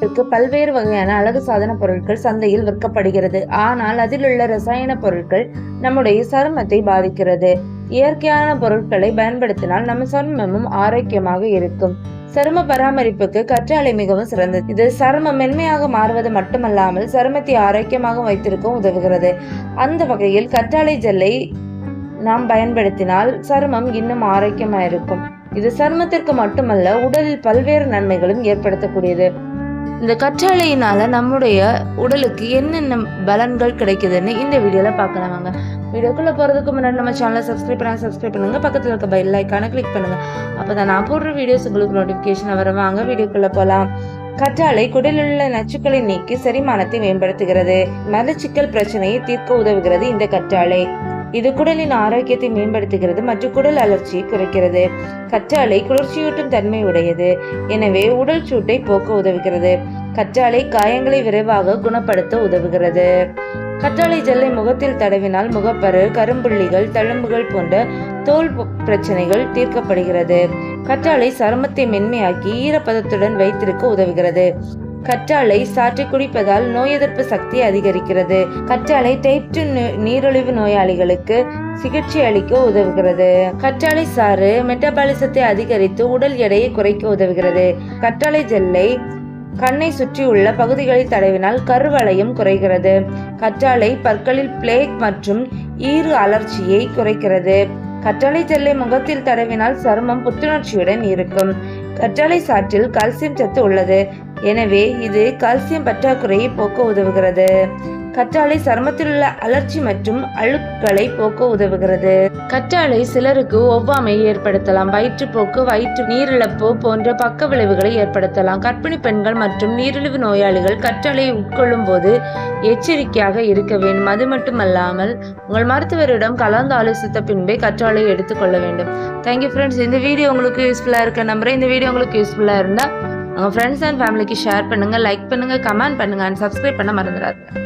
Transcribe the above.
இருக்கு. பல்வேறு வகையான அழகு சாதன பொருட்கள் சந்தையில் விற்கப்படுகிறது. ஆனால் அதில் உள்ள ரசாயன பொருட்கள் நம்முடைய சருமத்தை பாதிக்கிறது. இயற்கையான பொருட்களை பயன்படுத்தினால் நம்ம சருமமும் ஆரோக்கியமாக இருக்கும். சரும பராமரிப்புக்கு கற்றாழை மிகவும் சிறந்தது. இது சருமம் மென்மையாக மாறுவது மட்டுமல்லாமல் சருமத்தை ஆரோக்கியமாக வைத்திருக்க உதவுகிறது. அந்த வகையில் கற்றாழை ஜெல்லை நாம் பயன்படுத்தினால் சருமம் இன்னும் ஆரோக்கியமாக இருக்கும் இது சருமத்திற்கு மட்டுமல்ல உடலில் பல்வேறு நன்மைகளும் ஏற்படுத்தக்கூடியது. இந்த கற்றாழையினால நம்முடைய உடலுக்கு என்னென்ன பலன்கள் கிடைக்குதுன்னு இந்த வீடியோல பார்க்கலாம் வாங்க. வீடியோக்குள்ள போறதுக்கு முன்னாடி நம்ம சேனலை சப்ஸ்கிரைப் பண்ண சப்ஸ்கிரைப் பண்ணுங்க. பக்கத்துல இருக்க பெல் ஐக்கான கிளிக் பண்ணுங்க. அப்பதான் நான் போடுற வீடியோஸ் உங்களுக்கு நோட்டிபிகேஷன் வர வாங்க வீடியோக்குள்ள போலாம். கற்றாழை குடலில் உள்ள நச்சுக்களை நீக்கி செரிமானத்தை மேம்படுத்துகிறது. மலச்சிக்கல் பிரச்சனையை தீர்க்க உதவுகிறது இந்த கற்றாழை. இது குடலின் ஆரோக்கியத்தை மேம்படுத்துகிறது மற்றும் குடல் அலர்ச்சியை குறைக்கிறது. கற்றாழை குளிர்ச்சியூட்டும் தன்மை உடையது. எனவே உடல் சூட்டை போக்க உதவுகிறது. கற்றாழை காயங்களை விரைவாக குணப்படுத்த உதவுகிறது. கற்றாழை ஜெல்லை முகத்தில் தடவினால் முகப்பரு கரும்புள்ளிகள் தழும்புகள் போன்ற தோல் பிரச்சனைகள் தீர்க்கப்படுகிறது. கற்றாழை சருமத்தை மென்மையாக்கி ஈரப்பதத்துடன் வைத்திருக்க உதவுகிறது. கற்றாழை சாற்றி குடிப்பதால் நோய் எதிர்ப்பு சக்தி அதிகரிக்கிறது. கற்றாழை டைப் டூ நீரிழிவு நோயாளிகளுக்கு சிகிச்சை அளிக்க உதவுகிறது. கற்றாழை சாறு மெட்டபாலிசத்தை அதிகரித்து உடல் எடையை குறைக்க உதவுகிறது. கற்றாழை ஜெல்லை கண்ணை சுற்றியுள்ள பகுதிகளில் தடவினால் கருவளையம் குறைகிறது. கற்றாழை பற்களில் பிளேக் மற்றும் ஈறு அலர்ச்சியை குறைக்கிறது. கற்றாழை ஜெல்லை முகத்தில் தடவினால் சருமம் புத்துணர்ச்சியுடன் இருக்கும். கற்றாழை சாற்றில் கால்சியம் சத்து உள்ளது. எனவே இது கால்சியம் பற்றாக்குறையை போக்க உதவுகிறது. கற்றாழை சருமத்தில் உள்ள அலர்ச்சி மற்றும் அழுக்களை போக்க உதவுகிறது. கற்றாழை சிலருக்கு ஒவ்வாமை ஏற்படுத்தலாம். வயிற்றுப்போக்கு வயிற்று நீரிழப்பு போன்ற பக்க விளைவுகளை ஏற்படுத்தலாம். கர்ப்பிணி பெண்கள் மற்றும் நீரிழிவு நோயாளிகள் கற்றாழையை உட்கொள்ளும் போது எச்சரிக்கையாக இருக்க வேண்டும். அது மட்டுமல்லாமல் உங்கள் மருத்துவரிடம் கலந்து ஆலோசித்த பின்பே கற்றாழையை எடுத்துக்கொள்ள வேண்டும். தேங்க்யூ ஃப்ரெண்ட்ஸ் இந்த வீடியோ உங்களுக்கு யூஸ்ஃபுல்லாக இருக்க நம்புறேன். இந்த வீடியோ உங்களுக்கு யூஸ்ஃபுல்லாக இருந்தால் உங்கள் ஃப்ரெண்ட்ஸ் அண்ட் ஃபேமிலிக்கு ஷேர் பண்ணுங்கள் லைக் பண்ணுங்கள் கமெண்ட் பண்ணுங்கள் அண்ட் சப்ஸ்கிரைப் பண்ண மறந்துடாதீங்க.